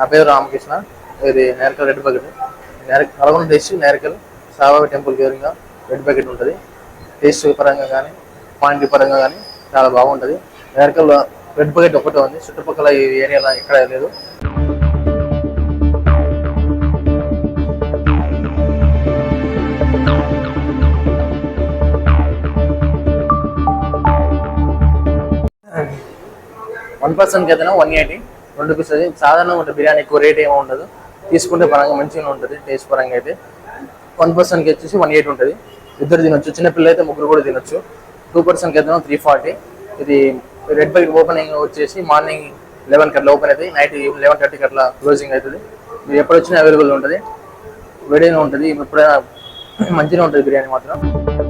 నా పేరు రామకృష్ణ. ఇది నేరకల్ రెడ్ బకెట్. నేర నల్గొండ డిస్ట్రిక్ట్ నేరకల్ సాయిబాబా టెంపుల్ కేరింగా రెడ్ బకెట్ ఉంటుంది. టేస్ట్ పరంగా కానీ క్వాంటిటీ పరంగా కానీ చాలా బాగుంటుంది. నేరకల్ రెడ్ బకెట్ ఒకటే ఉంది. చుట్టుపక్కల ఈ ఏరియాలో ఎక్కడ లేదు. వన్ పర్సన్కి అయితే వన్ ఎయిటీ. రెండు పీస్ అది సాధారణంగా ఉంటుంది బిర్యానీ ఎక్కువ రేట్ ఏమో ఉండదు. తీసుకుంటే పరంగా మంచిగా ఉంటుంది టేస్ట్ పరంగా అయితే. వన్ పర్సన్కి వచ్చేసి వన్ ఎయిట్ ఉంటుంది. ఇద్దరు తినొచ్చు. చిన్నపిల్లలు అయితే ముగ్గురు కూడా తినొచ్చు. టూ పర్సన్కి అయితే త్రీ ఫార్టీ ఇది రెడ్ బైక్ ఓపెనింగ్ వచ్చేసి మార్నింగ్ లెవెన్కి అట్లా ఓపెన్ అవుతుంది నైట్ లెవెన్ థర్టీకి అట్లా క్లోజింగ్ అవుతుంది. మీరు ఎప్పుడు వచ్చినా అవైలబుల్ ఉంటుంది. వేడిగా ఉంటుంది. ఎప్పుడైనా మంచిగా ఉంటుంది బిర్యానీ మాత్రం.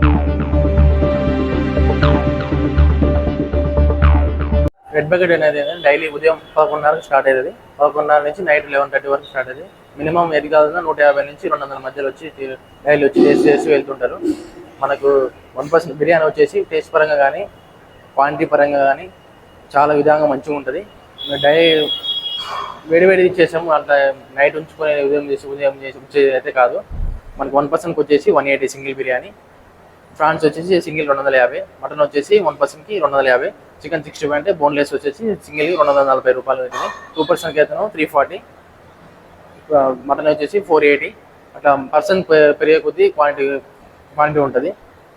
రెడ్ బకెట్ అనేది డైలీ ఉదయం పదకొండున్నరకు స్టార్ట్ అయ్యేది పదకొండున్నర నుంచి నైట్ లెవెన్ థర్టీ వరకు స్టార్ట్ అయ్యేది మినిమం ఏది కాదన్నా నూట యాభై నుంచి రెండు వందల మధ్యలో వచ్చి డైలీ వచ్చి టేస్ట్ చేసి వెళ్తుంటారు. మనకు వన్ పర్సెంట్ బిర్యానీ వచ్చేసి టేస్ట్ పరంగా కానీ క్వాంటిటీ పరంగా కానీ చాలా విధంగా మంచిగా ఉంటుంది. డై వేడివేడి చేసాము ఇచ్చేసాము అట్లా నైట్ ఉంచుకొని ఉదయం చేసి ఉదయం చేసి వచ్చేది అయితే కాదు. మనకు వన్ పర్సెంట్కి వచ్చేసి one eighty single biryani. Prawns వచ్చేసి సింగిల్ రెండు వందల యాభై మటన్ వచ్చేసి వన్ పర్సన్కి రెండు వందల యాభై చికెన్ సిక్స్టీ ఫైవ్ అంటే బోన్లెస్ వచ్చేసి సింగిల్ రెండు వందల నలభై రూపాయలు అవుతుంది టూ పర్సన్కి అయితే త్రీ ఫార్టీ మటన్ వచ్చేసి ఫోర్ ఎయిటీ అట్లా పర్సన్ పెరిగే కొద్దీ క్వాంటిటీ క్వాంటిటీ ఉంటుంది.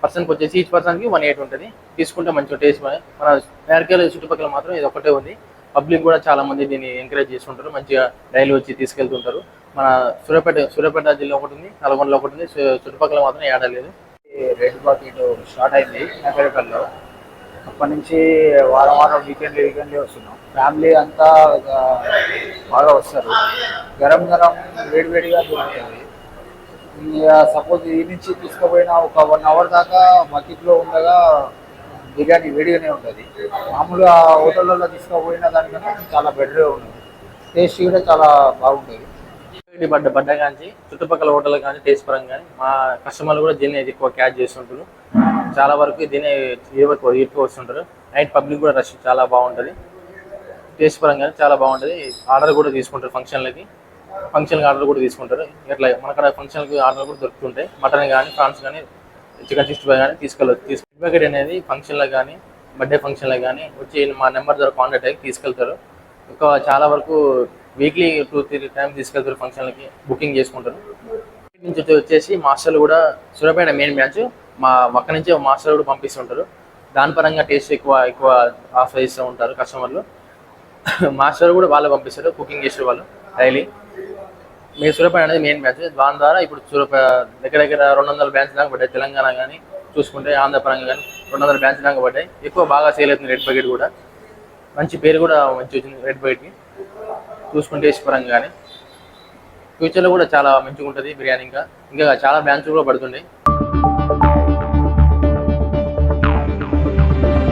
పర్సన్కి వచ్చేసి ఈచ్ పర్సన్కి వన్ ఎయిట్ ఉంటుంది. తీసుకుంటే మంచిగా టేస్ట్ మన నేరకాయల చుట్టుపక్కల మాత్రం ఇది ఒకటే ఉంది. పబ్లిక్ కూడా చాలా మంది దీన్ని ఎంకరేజ్ చేస్తుంటారు. మంచిగా డైలీ వచ్చి తీసుకెళ్తుంటారు. మన సూర్యాపేట సూర్యాపేట జిల్లా ఒకటి ఉంది నల్గొండలో ఒకటి ఉంది. చుట్టుపక్కల మాత్రం ఏడలేదు రెడ్ బకెట్ స్టార్ట్ అయింది నగరకల్లో అప్పటి నుంచి వారం వారం వీకెండ్ వీకెండ్లీ వస్తున్నాం. ఫ్యామిలీ అంతా బాగా వస్తారు. గరం గరం వేడివేడిగా దొరుకుతుంది ఇక సపోజ్ ఈ నుంచి తీసుకుపోయిన ఒక వన్ అవర్ దాకా బకెట్లో ఉండగా బిర్యానీ వేడిగానే ఉంటుంది. మామూలుగా హోటళ్ళలో తీసుకుపోయిన దానికన్నా చాలా బెటర్గా ఉంటుంది. టేస్ట్ కూడా చాలా బాగుంటుంది. పడ్డ పడ్డ కానీ చుట్టుపక్కల హోటల్ కానీ టేస్ట్ పరంగా కానీ మా కస్టమర్లు కూడా దీన్ని ఎక్కువ క్యాచ్ చేస్తుంటారు. చాలా వరకు దీన్ని ఎక్కువ ఎక్కువ వస్తుంటారు. నైట్ పబ్లిక్ కూడా రష్ చాలా బాగుంటుంది. టేస్ట్ పరంగా చాలా బాగుంటుంది. ఆర్డర్ కూడా తీసుకుంటారు ఫంక్షన్లకి ఫంక్షన్కి ఆర్డర్ కూడా తీసుకుంటారు. ఇట్లా మనకడ ఫంక్షన్కి ఆర్డర్ కూడా దొరుకుతుంటాయి. మటన్ కానీ ప్రాన్స్ కానీ చికెన్ సిక్స్టీ ఫైవ్ కానీ తీసుకెళ్ళచ్చు తీసుకు అనేది ఫంక్షన్లకు కానీ బర్త్డే ఫంక్షన్లకు కానీ వచ్చి మా నెంబర్ ద్వారా కాంటాక్ట్ అయ్యి తీసుకెళ్తారు. ఇంకా చాలా వరకు వీక్లీ టూ త్రీ టైం తీసుకెళ్తారు ఫంక్షన్లకి బుకింగ్ చేసుకుంటారు. నుంచి వచ్చేసి మాస్టర్లు కూడా సూర్యాపేట మెయిన్ బ్రాంచ్. మా పక్క నుంచి మాస్టర్లు కూడా పంపిస్తుంటారు. దాని పరంగా టేస్ట్ ఎక్కువ ఎక్కువ ఆఫర్ చేస్తూ ఉంటారు కస్టమర్లు. మాస్టర్ కూడా వాళ్ళు పంపిస్తారు కుకింగ్ చేసే వాళ్ళు డైలీ మీరు సూర్యాపేట అనేది మెయిన్ బ్రాంచ్. దాని ద్వారా ఇప్పుడు సూర్యాపేట దగ్గర దగ్గర రెండు వందల బ్రాంచ్ దాకా పడ్డాయి. తెలంగాణ కానీ చూసుకుంటే ఆంధ్రపరంగా కానీ రెండు వందల బ్రాంచ్ దాకా పడ్డాయి. ఎక్కువ బాగా సేల్ అవుతుంది రెడ్ బకెట్ కూడా. మంచి పేరు కూడా మంచి వచ్చింది రెడ్ బకెట్కి చూసుకుంటే టేస్ట్ కానీ ఫ్యూచర్లో కూడా చాలా మంచిగా ఉంటుంది బిర్యానీ ఇంకా. ఇంకా చాలా బ్రాంచ్లు కూడా పడుతున్నాయి.